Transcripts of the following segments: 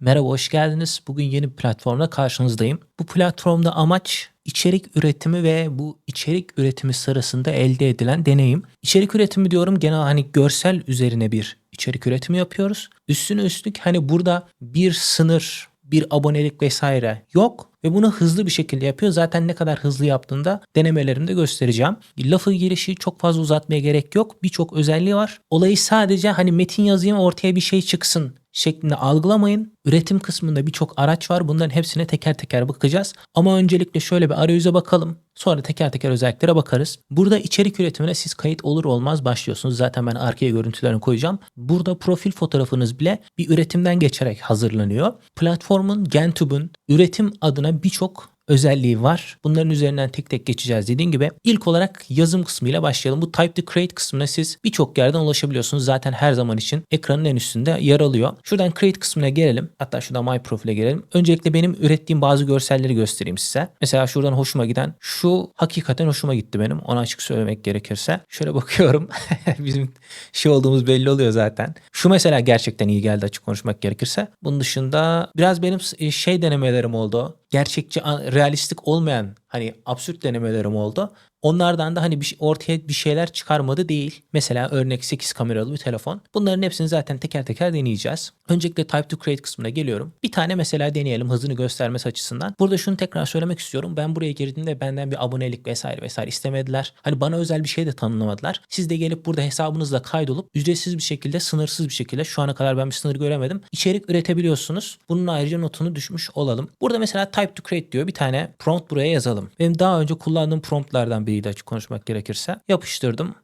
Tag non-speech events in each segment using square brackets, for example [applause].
Merhaba, hoş geldiniz. Bugün yeni bir platformla karşınızdayım. Bu platformda amaç içerik üretimi ve bu içerik üretimi sırasında elde edilen deneyim. İçerik üretimi diyorum genel hani görsel üzerine bir içerik üretimi yapıyoruz. Üstüne üstlük hani burada bir sınır, bir abonelik vesaire yok ve bunu hızlı bir şekilde yapıyor. Zaten ne kadar hızlı yaptığında denemelerimde göstereceğim. Lafı girişi çok fazla uzatmaya gerek yok. Birçok özelliği var. Olayı sadece hani metin yazayım ortaya bir şey çıksın şeklinde algılamayın. Üretim kısmında birçok araç var. Bunların hepsine teker teker bakacağız. Ama öncelikle şöyle bir arayüze bakalım. Sonra teker teker özelliklere bakarız. Burada içerik üretimine siz kayıt olur olmaz başlıyorsunuz. Zaten ben arkaya görüntülerini koyacağım. Burada profil fotoğrafınız bile bir üretimden geçerek hazırlanıyor. Platformun Gentub'un üretim adına birçok özelliği var. Bunların üzerinden tek tek geçeceğiz dediğim gibi. İlk olarak yazım kısmıyla başlayalım. Bu Type to Create kısmına siz birçok yerden ulaşabiliyorsunuz. Zaten her zaman için ekranın en üstünde yer alıyor. Şuradan Create kısmına gelelim. Hatta şuradan My Profil'e gelelim. Öncelikle benim ürettiğim bazı görselleri göstereyim size. Mesela şuradan hoşuma giden şu hakikaten hoşuma gitti benim. Ona açık söylemek gerekirse. Şöyle bakıyorum. [laughs] Bizim şey olduğumuz belli oluyor zaten. Şu mesela gerçekten iyi geldi açık konuşmak gerekirse. Bunun dışında biraz benim şey denemelerim oldu gerçekçi, realistik olmayan hani absürt denemelerim oldu. Onlardan da hani bir, şey, ortaya bir şeyler çıkarmadı değil. Mesela örnek 8 kameralı bir telefon. Bunların hepsini zaten teker teker deneyeceğiz. Öncelikle Type to Create kısmına geliyorum. Bir tane mesela deneyelim hızını göstermesi açısından. Burada şunu tekrar söylemek istiyorum. Ben buraya girdiğimde benden bir abonelik vesaire vesaire istemediler. Hani bana özel bir şey de tanımlamadılar. Siz de gelip burada hesabınızla kaydolup ücretsiz bir şekilde, sınırsız bir şekilde şu ana kadar ben bir sınır göremedim. İçerik üretebiliyorsunuz. Bunun ayrıca notunu düşmüş olalım. Burada mesela Type to Create diyor. Bir tane prompt buraya yazalım. Benim daha önce kullandığım promptlardan biriydi açık konuşmak gerekirse. Yapıştırdım.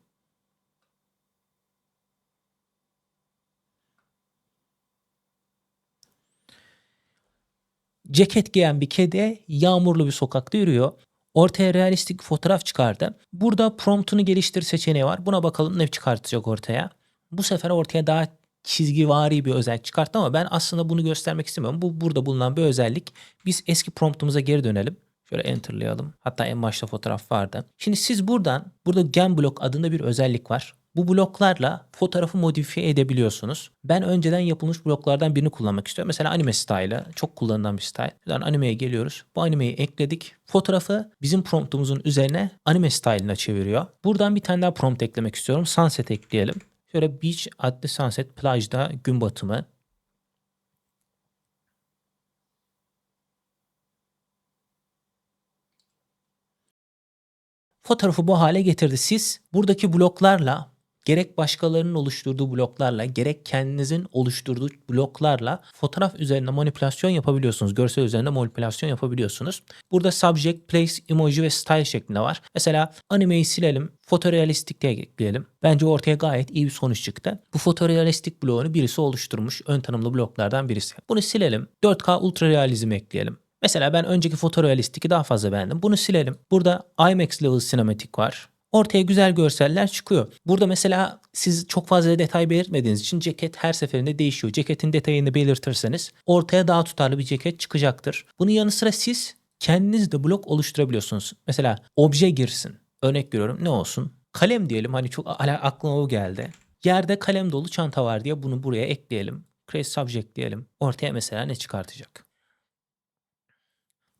Ceket giyen bir kedi yağmurlu bir sokakta yürüyor. Ortaya realistik bir fotoğraf çıkardı. Burada promptunu geliştir seçeneği var. Buna bakalım ne çıkartacak ortaya. Bu sefer ortaya daha çizgivari bir özellik çıkarttı ama ben aslında bunu göstermek istemiyorum. Bu burada bulunan bir özellik. Biz eski promptumuza geri dönelim. Şöyle enterlayalım. Hatta en başta fotoğraf vardı. Şimdi siz buradan, burada Gen Block adında bir özellik var. Bu bloklarla fotoğrafı modifiye edebiliyorsunuz. Ben önceden yapılmış bloklardan birini kullanmak istiyorum. Mesela anime style'ı çok kullanılan bir style. Buradan animeye geliyoruz. Bu animeyi ekledik. Fotoğrafı bizim promptumuzun üzerine anime style'ına çeviriyor. Buradan bir tane daha prompt eklemek istiyorum. Sunset ekleyelim. Şöyle beach adlı sunset plajda gün batımı. Fotoğrafı bu hale getirdi. Siz buradaki bloklarla gerek başkalarının oluşturduğu bloklarla gerek kendinizin oluşturduğu bloklarla fotoğraf üzerinde manipülasyon yapabiliyorsunuz. Görsel üzerinde manipülasyon yapabiliyorsunuz. Burada subject, place, emoji ve style şeklinde var. Mesela animeyi silelim. Fotorealistik diye ekleyelim. Bence ortaya gayet iyi bir sonuç çıktı. Bu fotorealistik bloğunu birisi oluşturmuş. Ön tanımlı bloklardan birisi. Bunu silelim. 4K ultra realizm ekleyelim. Mesela ben önceki fotorealistiki daha fazla beğendim. Bunu silelim. Burada IMAX Level Cinematic var. Ortaya güzel görseller çıkıyor. Burada mesela siz çok fazla detay belirtmediğiniz için ceket her seferinde değişiyor. Ceketin detayını belirtirseniz ortaya daha tutarlı bir ceket çıkacaktır. Bunun yanı sıra siz kendiniz de blok oluşturabiliyorsunuz. Mesela obje girsin. Örnek veriyorum ne olsun? Kalem diyelim hani çok aklıma o geldi. Yerde kalem dolu çanta var diye bunu buraya ekleyelim. Create subject diyelim. Ortaya mesela ne çıkartacak?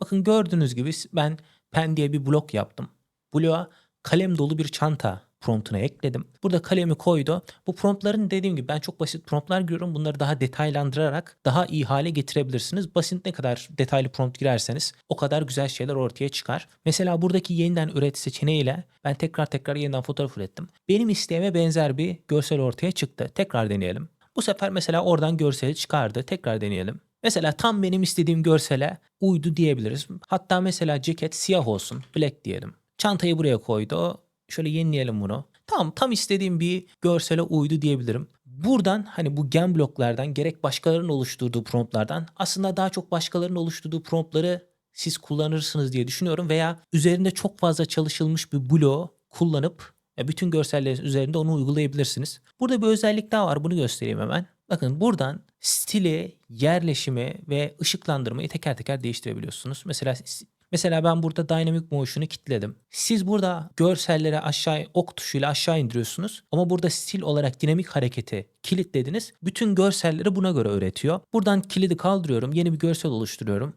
Bakın gördüğünüz gibi ben pen diye bir blok yaptım. Bloğa kalem dolu bir çanta promptuna ekledim. Burada kalemi koydu. Bu promptların dediğim gibi ben çok basit promptlar görüyorum. Bunları daha detaylandırarak daha iyi hale getirebilirsiniz. Basit ne kadar detaylı prompt girerseniz o kadar güzel şeyler ortaya çıkar. Mesela buradaki yeniden üret seçeneğiyle ben tekrar tekrar yeniden fotoğraf ürettim. Benim isteğime benzer bir görsel ortaya çıktı. Tekrar deneyelim. Bu sefer mesela oradan görseli çıkardı. Tekrar deneyelim. Mesela tam benim istediğim görsele uydu diyebiliriz. Hatta mesela ceket siyah olsun. Black diyelim. Çantayı buraya koydu. Şöyle yenileyelim bunu. Tamam tam istediğim bir görsele uydu diyebilirim. Buradan hani bu gen bloklardan gerek başkalarının oluşturduğu promptlardan aslında daha çok başkalarının oluşturduğu promptları siz kullanırsınız diye düşünüyorum veya üzerinde çok fazla çalışılmış bir bloğu kullanıp bütün görsellerin üzerinde onu uygulayabilirsiniz. Burada bir özellik daha var bunu göstereyim hemen. Bakın buradan stili, yerleşimi ve ışıklandırmayı teker teker değiştirebiliyorsunuz. Mesela Mesela ben burada Dynamic Motion'u kilitledim. Siz burada görselleri aşağı ok tuşuyla aşağı indiriyorsunuz. Ama burada stil olarak dinamik hareketi kilitlediniz. Bütün görselleri buna göre üretiyor. Buradan kilidi kaldırıyorum. Yeni bir görsel oluşturuyorum.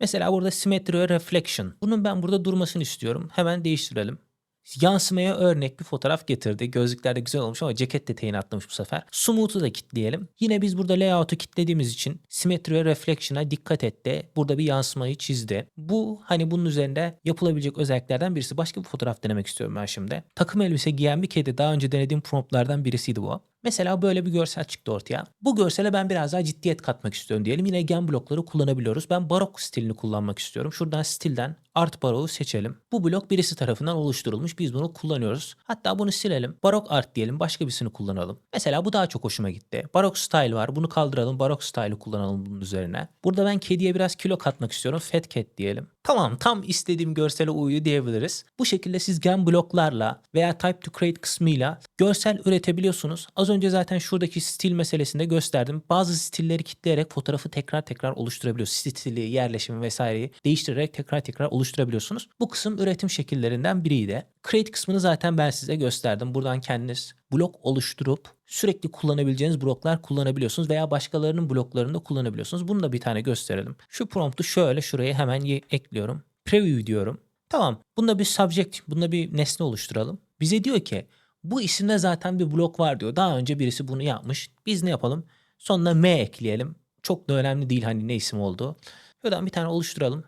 Mesela burada Symmetry Reflection. Bunun ben burada durmasını istiyorum. Hemen değiştirelim. Yansımaya örnek bir fotoğraf getirdi. Gözlükler de güzel olmuş ama ceket detayını atlamış bu sefer. Smooth'u da kilitleyelim. Yine biz burada layout'u kilitlediğimiz için Symmetry ve Reflection'a dikkat etti. Burada bir yansımayı çizdi. Bu hani bunun üzerinde yapılabilecek özelliklerden birisi. Başka bir fotoğraf denemek istiyorum ben şimdi. Takım elbise giyen bir kedi daha önce denediğim promptlardan birisiydi bu. Mesela böyle bir görsel çıktı ortaya. Bu görsele ben biraz daha ciddiyet katmak istiyorum diyelim. Yine gen blokları kullanabiliyoruz. Ben barok stilini kullanmak istiyorum. Şuradan stilden art baroğu seçelim. Bu blok birisi tarafından oluşturulmuş. Biz bunu kullanıyoruz. Hatta bunu silelim. Barok art diyelim. Başka birisini kullanalım. Mesela bu daha çok hoşuma gitti. Barok style var. Bunu kaldıralım. Barok style'ı kullanalım bunun üzerine. Burada ben kediye biraz kilo katmak istiyorum. Fat cat diyelim. Tamam tam istediğim görsele uyuyor diyebiliriz. Bu şekilde siz gen bloklarla veya type to create kısmıyla görsel üretebiliyorsunuz. Az önce zaten şuradaki stil meselesinde gösterdim. Bazı stilleri kitleyerek fotoğrafı tekrar tekrar oluşturabiliyorsunuz. Stili, yerleşimi vesaireyi değiştirerek tekrar tekrar oluşturabiliyorsunuz. Bu kısım üretim şekillerinden biriydi. Create kısmını zaten ben size gösterdim. Buradan kendiniz blok oluşturup sürekli kullanabileceğiniz bloklar kullanabiliyorsunuz veya başkalarının bloklarını da kullanabiliyorsunuz. Bunu da bir tane gösterelim. Şu promptu şöyle şuraya hemen ekliyorum. Preview diyorum. Tamam. Bunda bir subject, bunda bir nesne oluşturalım. Bize diyor ki bu isimde zaten bir blok var diyor. Daha önce birisi bunu yapmış. Biz ne yapalım? Sonuna M ekleyelim. Çok da önemli değil hani ne isim olduğu. Şuradan bir tane oluşturalım.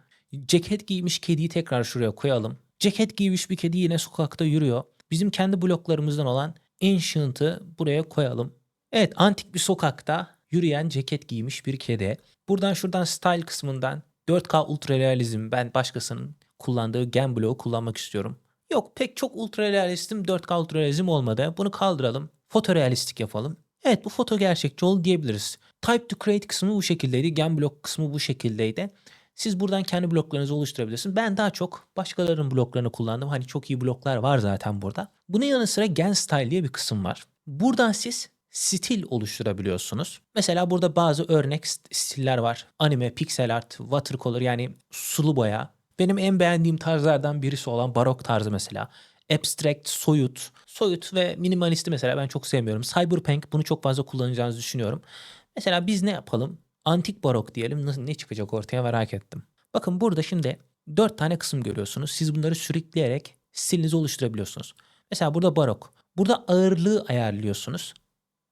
Ceket giymiş kediyi tekrar şuraya koyalım. Ceket giymiş bir kedi yine sokakta yürüyor. Bizim kendi bloklarımızdan olan Ancient'ı buraya koyalım. Evet antik bir sokakta yürüyen ceket giymiş bir kedi. Buradan şuradan style kısmından 4K ultra realizm ben başkasının kullandığı gen bloğu kullanmak istiyorum. Yok pek çok ultra realistim 4K ultra realizm olmadı. Bunu kaldıralım. Fotorealistik yapalım. Evet bu foto gerçekçi oldu diyebiliriz. Type to create kısmı bu şekildeydi. Gen blok kısmı bu şekildeydi. Siz buradan kendi bloklarınızı oluşturabilirsiniz. Ben daha çok başkalarının bloklarını kullandım. Hani çok iyi bloklar var zaten burada. Bunun yanı sıra Gen Style diye bir kısım var. Buradan siz stil oluşturabiliyorsunuz. Mesela burada bazı örnek stiller var. Anime, pixel art, watercolor yani sulu boya. Benim en beğendiğim tarzlardan birisi olan barok tarzı mesela. Abstract, soyut. Soyut ve minimalisti mesela ben çok sevmiyorum. Cyberpunk bunu çok fazla kullanacağınızı düşünüyorum. Mesela biz ne yapalım? Antik barok diyelim. Nasıl ne çıkacak ortaya merak ettim. Bakın burada şimdi dört tane kısım görüyorsunuz. Siz bunları sürükleyerek stilinizi oluşturabiliyorsunuz. Mesela burada barok. Burada ağırlığı ayarlıyorsunuz.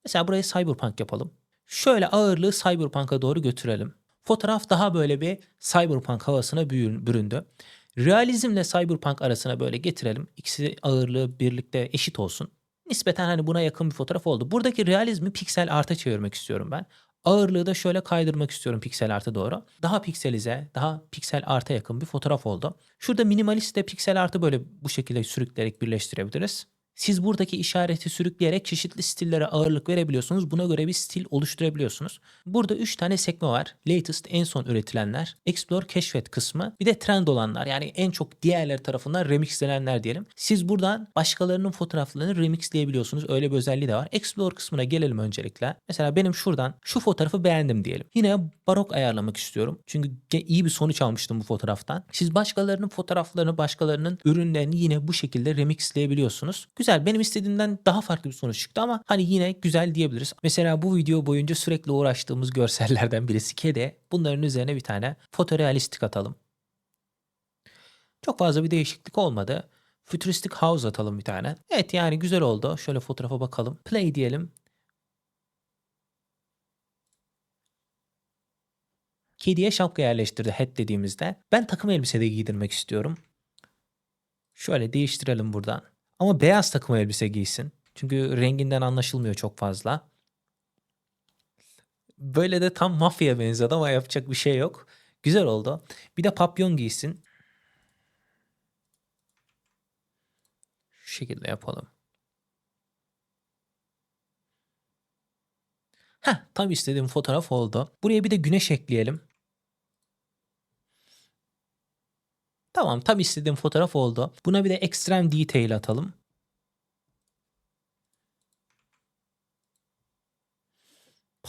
Mesela burayı cyberpunk yapalım. Şöyle ağırlığı cyberpunk'a doğru götürelim. Fotoğraf daha böyle bir cyberpunk havasına büründü. Realizmle cyberpunk arasına böyle getirelim. İkisi ağırlığı birlikte eşit olsun. Nispeten hani buna yakın bir fotoğraf oldu. Buradaki realizmi piksel arta çevirmek istiyorum ben. Ağırlığı da şöyle kaydırmak istiyorum piksel arta doğru. Daha pikselize, daha piksel arta yakın bir fotoğraf oldu. Şurada minimalist de piksel artı böyle bu şekilde sürükleyerek birleştirebiliriz. Siz buradaki işareti sürükleyerek çeşitli stillere ağırlık verebiliyorsunuz. Buna göre bir stil oluşturabiliyorsunuz. Burada 3 tane sekme var. Latest en son üretilenler, Explore keşfet kısmı, bir de trend olanlar yani en çok diğerleri tarafından remixlenenler diyelim. Siz buradan başkalarının fotoğraflarını remixleyebiliyorsunuz. Öyle bir özelliği de var. Explore kısmına gelelim öncelikle. Mesela benim şuradan şu fotoğrafı beğendim diyelim. Yine barok ayarlamak istiyorum. Çünkü iyi bir sonuç almıştım bu fotoğraftan. Siz başkalarının fotoğraflarını, başkalarının ürünlerini yine bu şekilde remixleyebiliyorsunuz. Güzel. Benim istediğimden daha farklı bir sonuç çıktı ama hani yine güzel diyebiliriz. Mesela bu video boyunca sürekli uğraştığımız [laughs] görsellerden birisi kedi. Bunların üzerine bir tane fotorealistik atalım. Çok fazla bir değişiklik olmadı. Futuristic House atalım bir tane. Evet yani güzel oldu. Şöyle fotoğrafa bakalım. Play diyelim. Kediye şapka yerleştirdi head dediğimizde. Ben takım elbise de giydirmek istiyorum. Şöyle değiştirelim buradan. Ama beyaz takım elbise giysin. Çünkü renginden anlaşılmıyor çok fazla. Böyle de tam mafya benzedi ama yapacak bir şey yok. Güzel oldu. Bir de papyon giysin. Şu şekilde yapalım. Heh, tam istediğim fotoğraf oldu. Buraya bir de güneş ekleyelim. Tamam tam istediğim fotoğraf oldu. Buna bir de extreme detail atalım.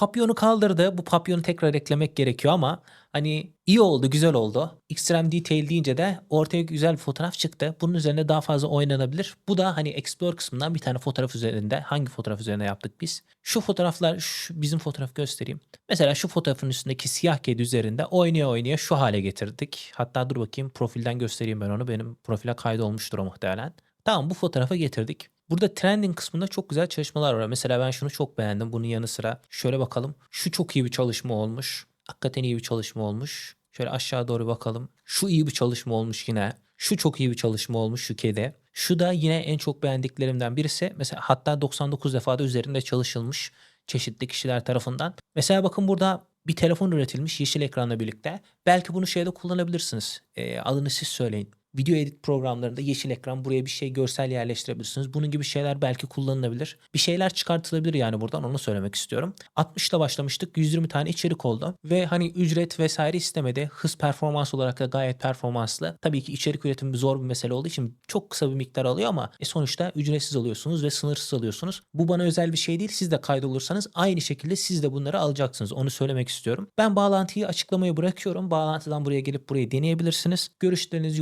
Papyonu kaldırdı. Bu papyonu tekrar eklemek gerekiyor ama hani iyi oldu, güzel oldu. Extreme Detail deyince de ortaya güzel bir fotoğraf çıktı. Bunun üzerine daha fazla oynanabilir. Bu da hani Explore kısmından bir tane fotoğraf üzerinde. Hangi fotoğraf üzerine yaptık biz? Şu fotoğraflar, şu bizim fotoğraf göstereyim. Mesela şu fotoğrafın üstündeki siyah kedi üzerinde oynaya oynaya şu hale getirdik. Hatta dur bakayım profilden göstereyim ben onu. Benim profile kaydolmuştur o muhtemelen. Tamam bu fotoğrafa getirdik. Burada trending kısmında çok güzel çalışmalar var. Mesela ben şunu çok beğendim. Bunun yanı sıra şöyle bakalım. Şu çok iyi bir çalışma olmuş. Hakikaten iyi bir çalışma olmuş. Şöyle aşağı doğru bakalım. Şu iyi bir çalışma olmuş yine. Şu çok iyi bir çalışma olmuş şu kedi. Şu da yine en çok beğendiklerimden birisi. Mesela hatta 99 defa da üzerinde çalışılmış çeşitli kişiler tarafından. Mesela bakın burada bir telefon üretilmiş yeşil ekranla birlikte. Belki bunu şeyde kullanabilirsiniz. Ee, adını siz söyleyin. Video edit programlarında yeşil ekran buraya bir şey görsel yerleştirebilirsiniz. Bunun gibi şeyler belki kullanılabilir. Bir şeyler çıkartılabilir yani buradan onu söylemek istiyorum. 60 ile başlamıştık. 120 tane içerik oldu. Ve hani ücret vesaire istemedi. Hız performans olarak da gayet performanslı. Tabii ki içerik üretimi zor bir mesele olduğu için çok kısa bir miktar alıyor ama e sonuçta ücretsiz alıyorsunuz ve sınırsız alıyorsunuz. Bu bana özel bir şey değil. Siz de kaydolursanız aynı şekilde siz de bunları alacaksınız. Onu söylemek istiyorum. Ben bağlantıyı açıklamaya bırakıyorum. Bağlantıdan buraya gelip burayı deneyebilirsiniz. Görüşleriniz,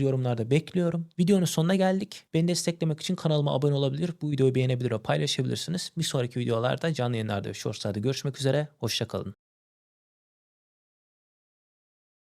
yorumlarınızı yorumlarda bekliyorum. Videonun sonuna geldik. Beni desteklemek için kanalıma abone olabilir. Bu videoyu beğenebilir ve paylaşabilirsiniz. Bir sonraki videolarda canlı yayınlarda ve shortslarda görüşmek üzere. Hoşçakalın.